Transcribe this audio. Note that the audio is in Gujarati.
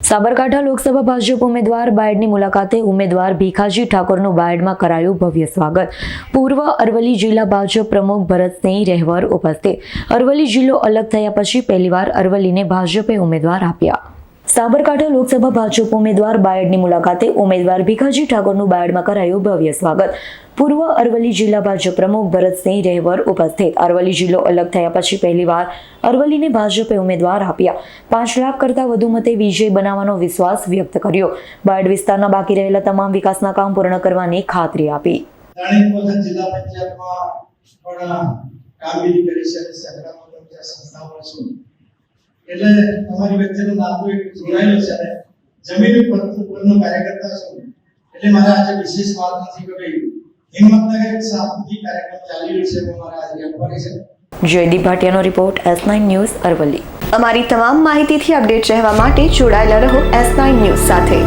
સાબરકાંઠા લોકસભા ભાજપ ઉમેદવાર બાયડની મુલાકાતે ઉમેદવાર ભીખાજી ઠાકોરનું બાયડમાં કરાયું ભવ્ય સ્વાગત. પૂર્વ અરવલ્લી જિલ્લા ભાજપ પ્રમુખ ભરતસિંહ રહેવર ઉપસ્થિત. અરવલ્લી જિલ્લો અલગ થયા પછી પહેલીવાર અરવલ્લીને ભાજપે ઉમેદવાર આપ્યા. સાબરકાંઠા લોકસભા ભાજપ ઉમેદવાર બાયડની મુલાકાતે ઉમેદવાર ભીખાજી ઠાકોરનું બાયડમાં કરાયું ભવ્ય સ્વાગત. પૂર્વ અરવલ્લી જિલ્લા ભાજપ પ્રમુખ ભરતસિંહ રહેવર ઉપસ્થિત. અરવલ્લી જિલ્લો અલગ થયા પછી પહેલીવાર અરવલ્લીને ભાજપે ઉમેદવાર આપ્યા. પાંચ લાખ કરતાં વધુ મતે વિજય બનાવવાનો વિશ્વાસ વ્યક્ત કર્યો. બાયડ વિસ્તારના બાકી રહેલા તમામ વિકાસના કામ પૂર્ણ કરવાની ખાતરી આપી. કામગીરી કરી છે સંસ્થાઓ એટલે તમારી વચ્ચેનો નાતો એક જોડાયેલો છે અને જમીન ઉપરનો કાર્યકર્તા છું. એટલે મારે આજે વિશેષ વાત નથી કે ભાઈ હિંમતનગર એક સામૂહિક કાર્યક્રમ ચાલી રહ્યો છે મારા આજે આપવાની છે. Jaydeep ભાટિયાનો report S nine news Aravalli. અમારી તમામ માહિતીથી અપડેટ રહેવા માટે જોડાયેલા રહો એસ નાઇન ન્યૂઝ સાથે.